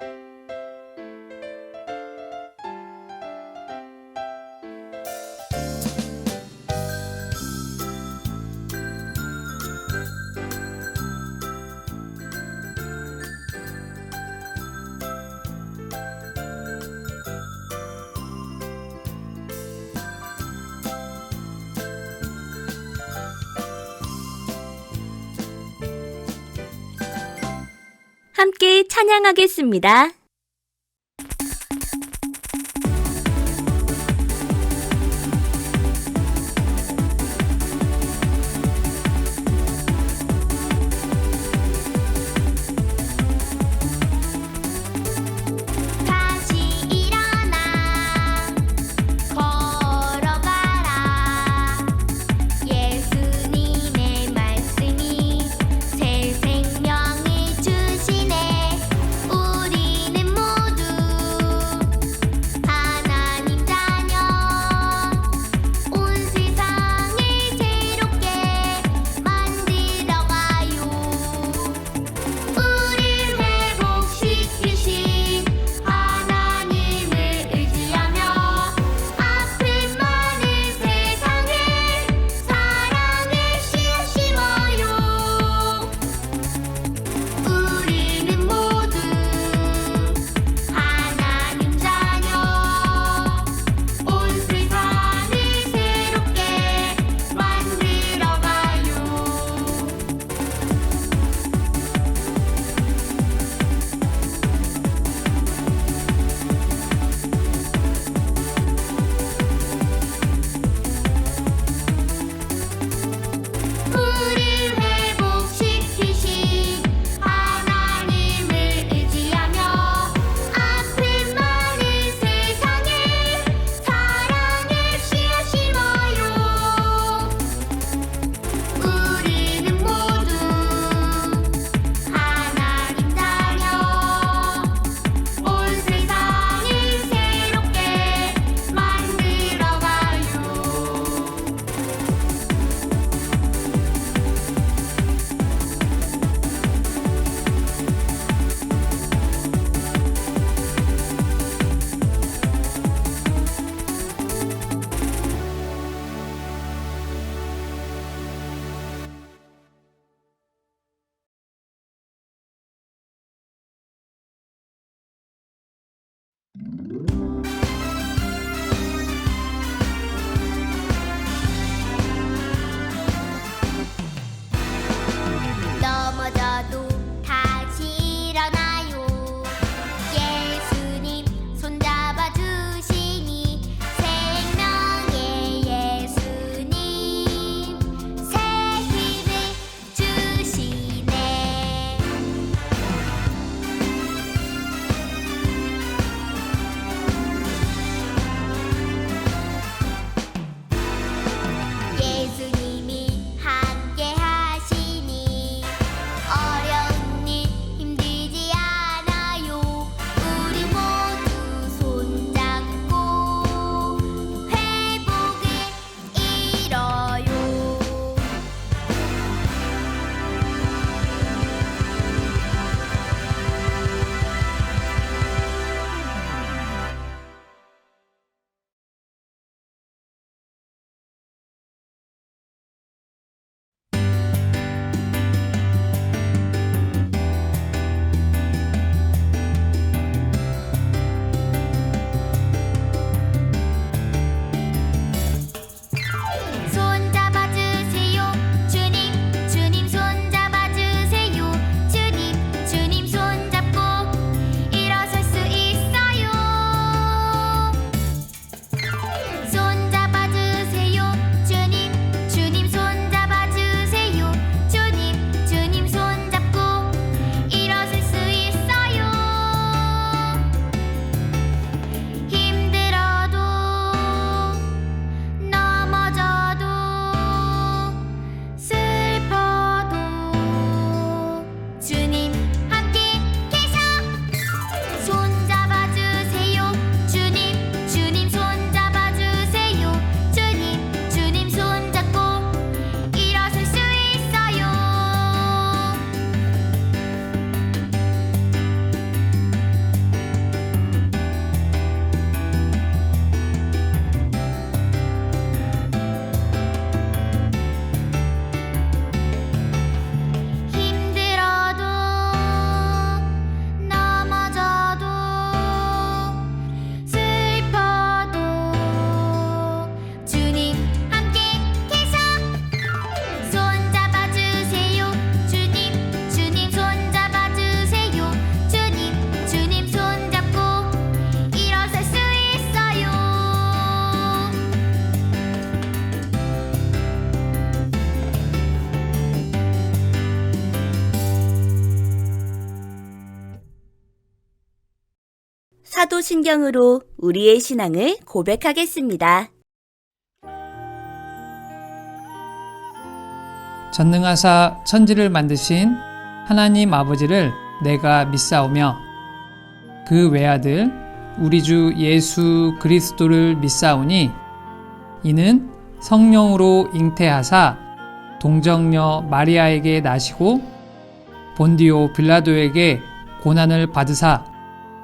함께 찬양하겠습니다. 신경으로 우리의 신앙을 고백하겠습니다. 전능하사 천지를 만드신 하나님 아버지를 내가 믿사오며 그 외아들 우리 주 예수 그리스도를 믿사오니 이는 성령으로 잉태하사 동정녀 마리아에게 나시고 본디오 빌라도에게 고난을 받으사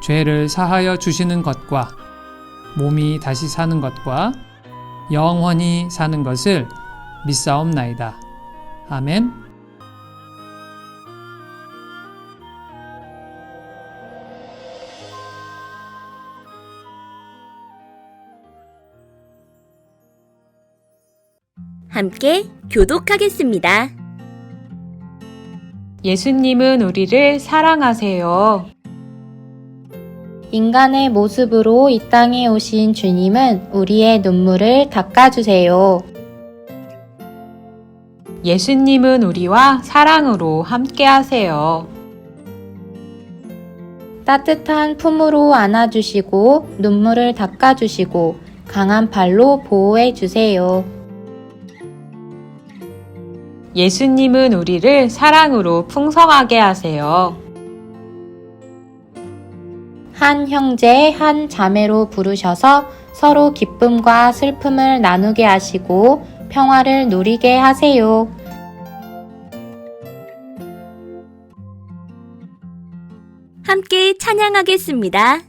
죄를 사하여 주시는 것과 몸이 다시 사는 것과 영원히 사는 것을 믿사옵나이다. 아멘. 함께 교독하겠습니다. 예수님은 우리를 사랑하세요. 인간의 모습으로 이 땅에 오신 주님은 우리의 눈물을 닦아주세요. 예수님은 우리와 사랑으로 함께 하세요. 따뜻한 품으로 안아주시고 눈물을 닦아주시고 강한 발로 보호해 주세요. 예수님은 우리를 사랑으로 풍성하게 하세요. 한 형제, 한 자매로 부르셔서 서로 기쁨과 슬픔을 나누게 하시고 평화를 누리게 하세요. 함께 찬양하겠습니다.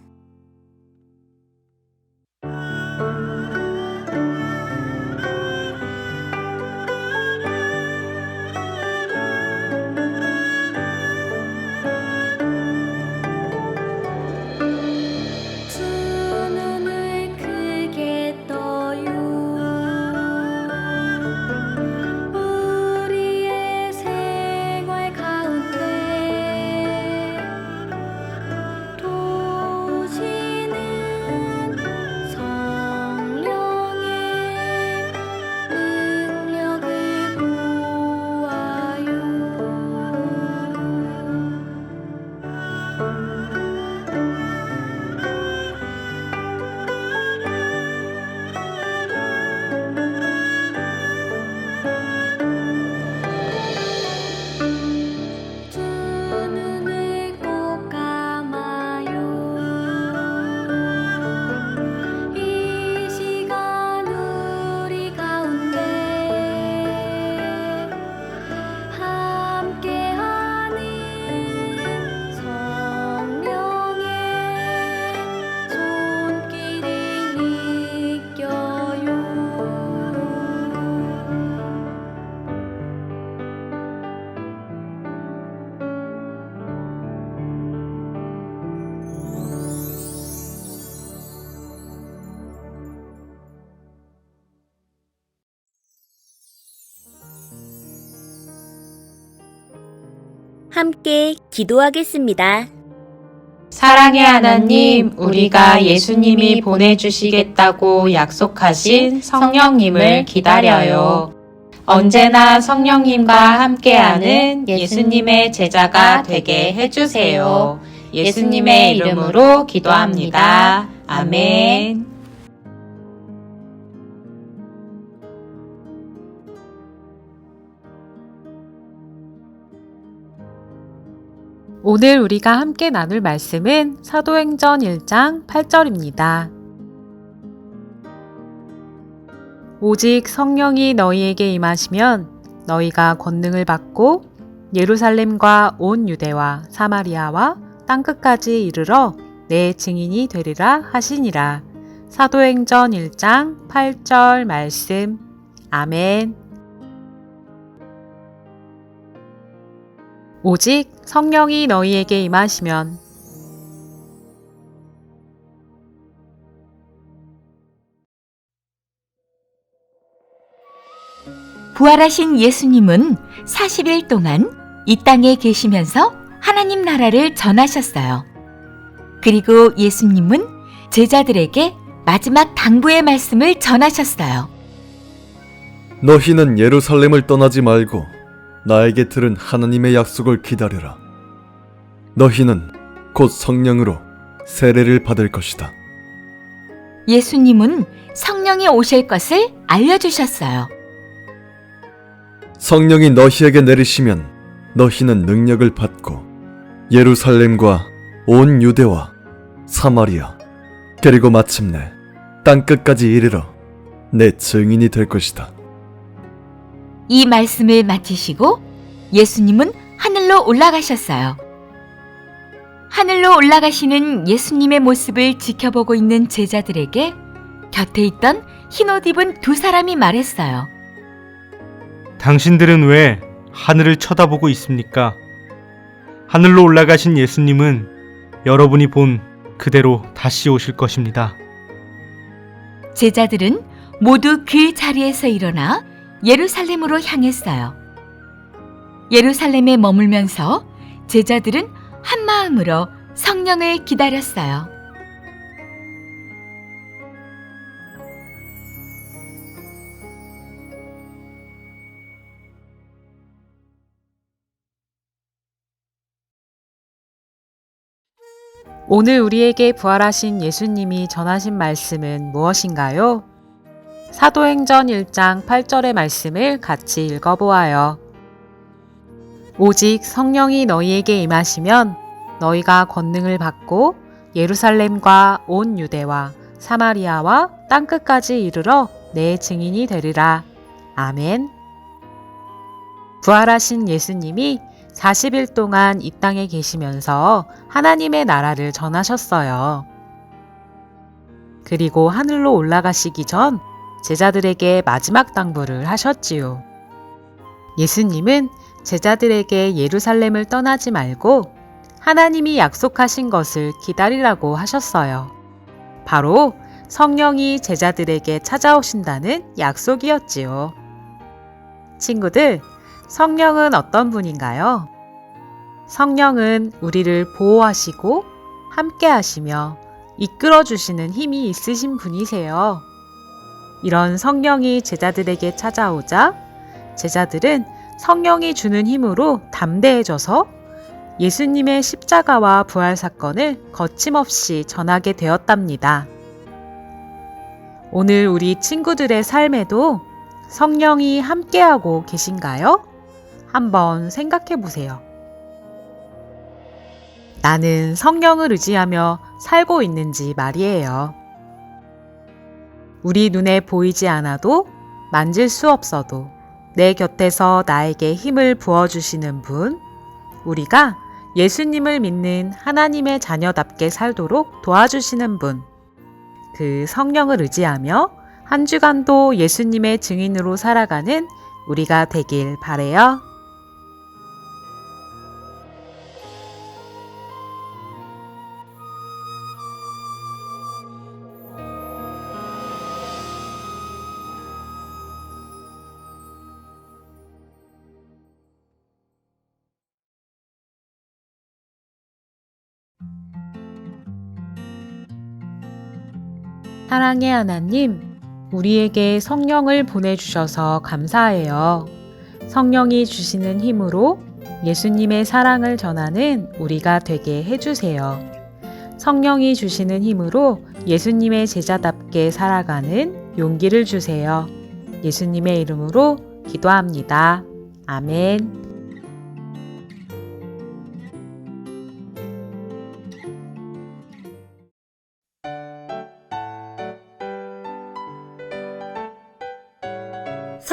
함께 기도하겠습니다. 사랑의 하나님, 우리가 예수님이 보내주시겠다고 약속하신 성령님을 기다려요. 언제나 성령님과 함께하는 예수님의 제자가 되게 해주세요. 예수님의 이름으로 기도합니다. 아멘. 오늘 우리가 함께 나눌 말씀은 사도행전 1장 8절입니다. 오직 성령이 너희에게 임하시면 너희가 권능을 받고 예루살렘과 온 유대와 사마리아와 땅끝까지 이르러 내 증인이 되리라 하시니라. 사도행전 1장 8절 말씀. 아멘. 오직 성령이 너희에게 임하시면 부활하신 예수님은 40일 동안 이 땅에 계시면서 하나님 나라를 전하셨어요. 그리고 예수님은 제자들에게 마지막 당부의 말씀을 전하셨어요. 너희는 예루살렘을 떠나지 말고 나에게 들은 하나님의 약속을 기다려라. 너희는 곧 성령으로 세례를 받을 것이다. 예수님은 성령이 오실 것을 알려주셨어요. 성령이 너희에게 내리시면 너희는 능력을 받고 예루살렘과 온 유대와 사마리아 그리고 마침내 땅 끝까지 이르러 내 증인이 될 것이다. 이 말씀을 마치시고 예수님은 하늘로 올라가셨어요. 하늘로 올라가시는 예수님의 모습을 지켜보고 있는 제자들에게 곁에 있던 흰옷 입은 두 사람이 말했어요. 당신들은 왜 하늘을 쳐다보고 있습니까? 하늘로 올라가신 예수님은 여러분이 본 그대로 다시 오실 것입니다. 제자들은 모두 그 자리에서 일어나 예루살렘으로 향했어요. 예루살렘에 머물면서 제자들은 한 마음으로 성령을 기다렸어요. 오늘 우리에게 부활하신 예수님이 전하신 말씀은 무엇인가요? 사도행전 1장 8절의 말씀을 같이 읽어보아요. 오직 성령이 너희에게 임하시면 너희가 권능을 받고 예루살렘과 온 유대와 사마리아와 땅끝까지 이르러 내 증인이 되리라. 아멘. 부활하신 예수님이 40일 동안 이 땅에 계시면서 하나님의 나라를 전하셨어요. 그리고 하늘로 올라가시기 전 제자들에게 마지막 당부를 하셨지요. 예수님은 제자들에게 예루살렘을 떠나지 말고 하나님이 약속하신 것을 기다리라고 하셨어요. 바로 성령이 제자들에게 찾아오신다는 약속이었지요. 친구들, 성령은 어떤 분인가요? 성령은 우리를 보호하시고 함께 하시며 이끌어 주시는 힘이 있으신 분이세요. 이런 성령이 제자들에게 찾아오자 제자들은 성령이 주는 힘으로 담대해져서 예수님의 십자가와 부활 사건을 거침없이 전하게 되었답니다. 오늘 우리 친구들의 삶에도 성령이 함께하고 계신가요? 한번 생각해 보세요. 나는 성령을 의지하며 살고 있는지 말이에요. 우리 눈에 보이지 않아도 만질 수 없어도 내 곁에서 나에게 힘을 부어주시는 분, 우리가 예수님을 믿는 하나님의 자녀답게 살도록 도와주시는 분, 그 성령을 의지하며 한 주간도 예수님의 증인으로 살아가는 우리가 되길 바래요. 사랑의 하나님, 우리에게 성령을 보내주셔서 감사해요. 성령이 주시는 힘으로 예수님의 사랑을 전하는 우리가 되게 해주세요. 성령이 주시는 힘으로 예수님의 제자답게 살아가는 용기를 주세요. 예수님의 이름으로 기도합니다. 아멘.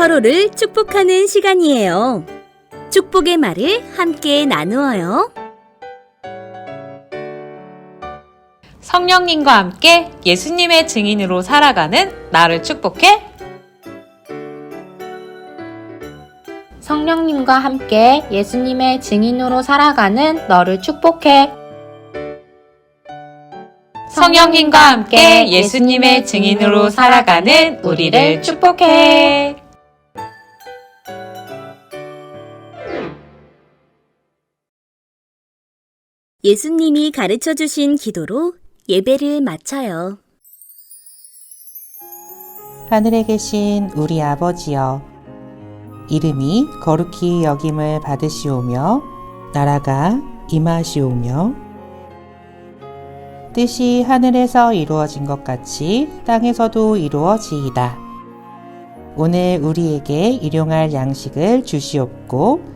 서로를 축복하는 시간이에요. 축복의 말을 함께 나누어요. 성령님과 함께 예수님의 증인으로 살아가는 나를 축복해. 성령님과 함께 예수님의 증인으로 살아가는 너를 축복해. 성령님과 함께 예수님의 증인으로 살아가는 우리를 축복해. 예수님이 가르쳐 주신 기도로 예배를 마쳐요. 하늘에 계신 우리 아버지여, 이름이 거룩히 여김을 받으시오며, 나라가 임하시오며, 뜻이 하늘에서 이루어진 것 같이 땅에서도 이루어지이다. 오늘 우리에게 일용할 양식을 주시옵고,